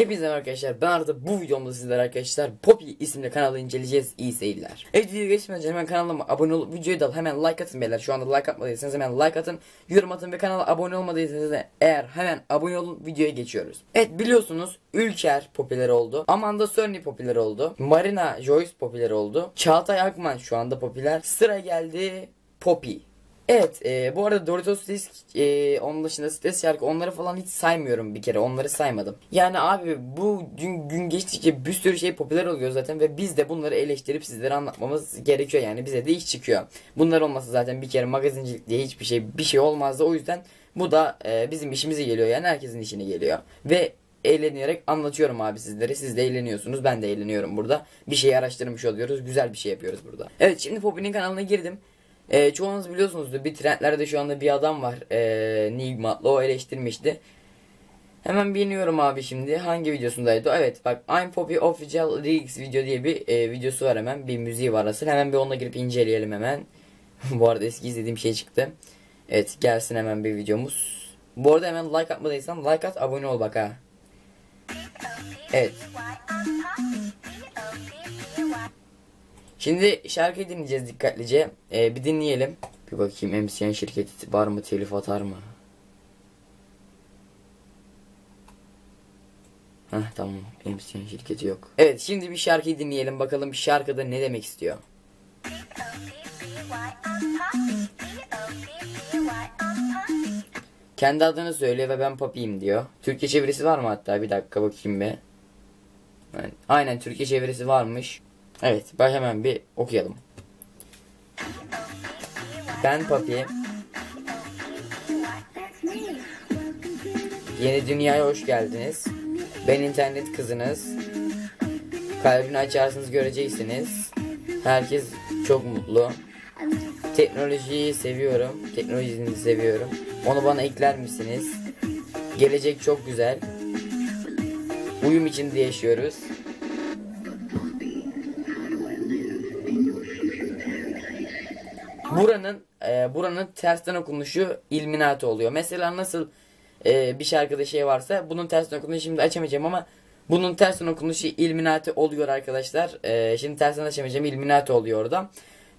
Hepinize arkadaşlar. Ben Arda bu videomda sizlere arkadaşlar Poppy isimli kanalı inceleyeceğiz. İyi seyirler. Evet videoya geçmeden hemen kanalıma abone olup videoyu da hemen like atın beyler. Şu anda like atmadıysanız hemen like atın. Yorum atın ve kanala abone olmadıysanız da eğer hemen abone olun videoya geçiyoruz. Evet biliyorsunuz Ülker popüler oldu. Amanda Cerny popüler oldu. Marina Joyce popüler oldu. Çağatay Akman şu anda popüler. Sıra geldi Poppy. Evet e, bu arada Doritos Disk e, onun dışında stres şarkı onları falan hiç saymıyorum bir kere onları saymadım. Yani abi bu gün, gün geçtikçe bir sürü şey popüler oluyor zaten ve biz de bunları eleştirip sizlere anlatmamız gerekiyor yani bize de iş çıkıyor. Bunlar olmasa zaten bir kere magazincilik diye hiçbir şey bir şey olmazdı o yüzden bu da e, bizim işimize geliyor yani herkesin işine geliyor. Ve eğlenerek anlatıyorum abi sizlere. Siz de eğleniyorsunuz. Ben de eğleniyorum burada. Bir şey araştırmış oluyoruz. Güzel bir şey yapıyoruz burada. Evet şimdi Poppy'nin kanalına girdim. E, çoğunuz biliyorsunuzdur bir trendlerde şu anda bir adam var. E, Nigmat'la o eleştirmişti. Hemen bilmiyorum abi şimdi hangi videosundaydı. Evet bak I'm Poppy Official Lyrics video diye bir e, videosu var hemen. Bir müziği var asıl. Hemen bir onunla girip inceleyelim hemen. Bu arada eski izlediğim şey çıktı. Evet gelsin hemen bir videomuz. Bu arada hemen like atmadıysan like at abone ol bak ha. Evet. Şimdi şarkıyı dinleyeceğiz dikkatlice. Ee, bir dinleyelim. Bir bakayım MCN şirketi var mı telif atar mı? Heh tamam MCN şirketi yok. Evet şimdi bir şarkıyı dinleyelim bakalım şarkıda ne demek istiyor. Kendi adını söyle ve ben papiyim diyor. Türkçe çevirisi var mı hatta bir dakika bakayım be. Aynen Türkçe çevirisi varmış. Evet bak hemen bir okuyalım. Ben Papi. Yeni dünyaya hoş geldiniz. Ben internet kızınız. Kalbini açarsınız göreceksiniz. Herkes çok mutlu. Teknolojiyi seviyorum. Teknolojinizi seviyorum. Onu bana ekler misiniz? Gelecek çok güzel. Uyum içinde yaşıyoruz. Buranın e, buranın tersten okunuşu Illuminati oluyor. Mesela nasıl e, bir şarkıda şey varsa bunun tersten okunuşu şimdi açamayacağım ama bunun tersten okunuşu Illuminati oluyor arkadaşlar. E, şimdi tersten açamayacağım Illuminati oluyor orada.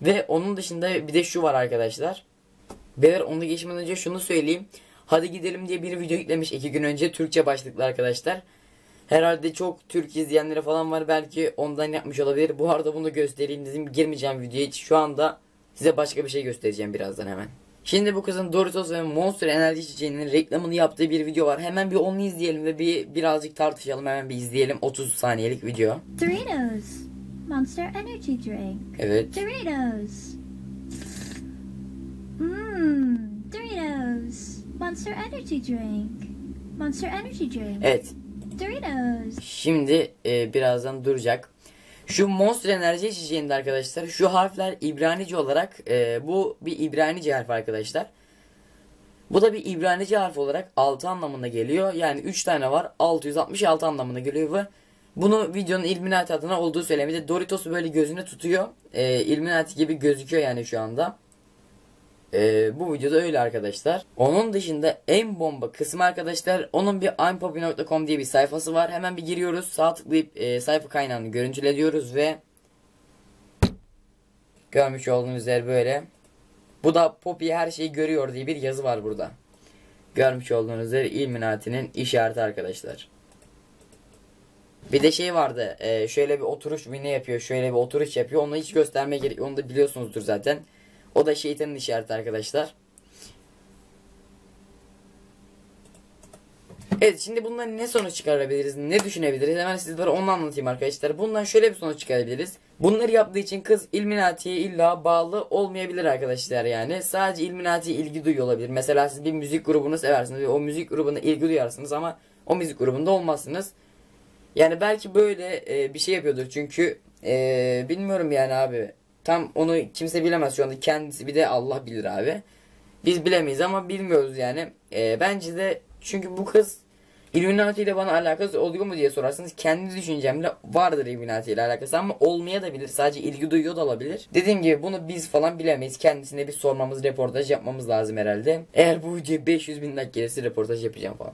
Ve onun dışında bir de şu var arkadaşlar. Beyler onu geçmeden önce şunu söyleyeyim. Hadi gidelim diye bir video yüklemiş iki gün önce Türkçe başlıklı arkadaşlar. Herhalde çok Türk izleyenleri falan var belki ondan yapmış olabilir. Bu arada bunu göstereyim dedim girmeyeceğim videoya hiç. Şu anda size başka bir şey göstereceğim birazdan hemen. Şimdi bu kızın Doritos ve Monster enerji içeceğinin reklamını yaptığı bir video var. Hemen bir onu izleyelim ve bir birazcık tartışalım. Hemen bir izleyelim. 30 saniyelik video. Doritos. Monster Energy Drink. Evet. Doritos. Mmm. Doritos. Monster Energy Drink. Monster Energy Drink. Evet. Doritos. Şimdi e, birazdan duracak. Şu Monster Enerji içeceğinde arkadaşlar şu harfler İbranice olarak e, bu bir İbranice harf arkadaşlar. Bu da bir İbranice harf olarak 6 anlamına geliyor. Yani 3 tane var 666 anlamına geliyor ve bunu videonun Illuminati adına olduğu söylemede Doritos'u böyle gözüne tutuyor. E, Illuminati gibi gözüküyor yani şu anda. E, bu videoda öyle arkadaşlar. Onun dışında en bomba kısmı arkadaşlar onun bir impoppy.com diye bir sayfası var. Hemen bir giriyoruz. Sağ tıklayıp e, sayfa kaynağını görüntüle diyoruz ve görmüş olduğunuz üzere böyle. Bu da Poppy her şeyi görüyor diye bir yazı var burada. Görmüş olduğunuz üzere Illuminati'nin işareti arkadaşlar. Bir de şey vardı. E, şöyle bir oturuş ne yapıyor? Şöyle bir oturuş yapıyor. Onu hiç göstermeye gerek. Onu da biliyorsunuzdur zaten. O da şeytanın işareti arkadaşlar. Evet şimdi bundan ne sonuç çıkarabiliriz? Ne düşünebiliriz? Hemen sizlere onu anlatayım arkadaşlar. Bundan şöyle bir sonuç çıkarabiliriz. Bunları yaptığı için kız Illuminati'ye illa bağlı olmayabilir arkadaşlar yani. Sadece Illuminati'ye ilgi duyuyor olabilir. Mesela siz bir müzik grubunu seversiniz ve o müzik grubuna ilgi duyarsınız ama o müzik grubunda olmazsınız. Yani belki böyle e, bir şey yapıyordur çünkü e, bilmiyorum yani abi. Tam onu kimse bilemez şu anda kendisi bir de Allah bilir abi. Biz bilemeyiz ama bilmiyoruz yani. E, bence de çünkü bu kız Illuminati ile bana alakası oluyor mu diye sorarsanız kendi düşüncemle vardır Illuminati ile alakası ama olmaya da bilir. Sadece ilgi duyuyor da olabilir. Dediğim gibi bunu biz falan bilemeyiz. Kendisine bir sormamız, reportaj yapmamız lazım herhalde. Eğer bu video 500 bin like gelirse reportaj yapacağım falan.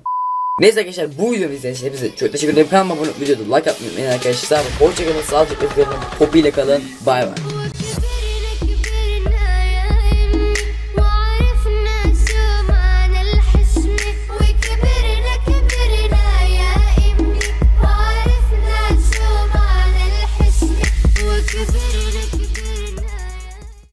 Neyse arkadaşlar bu videomu izlediğiniz için hepinize çok teşekkür ederim. Kanalıma abone olup videoda like atmayı unutmayın arkadaşlar. Hoşçakalın, sağlıcakla kalın, Poppy ile kalın. Bay bay.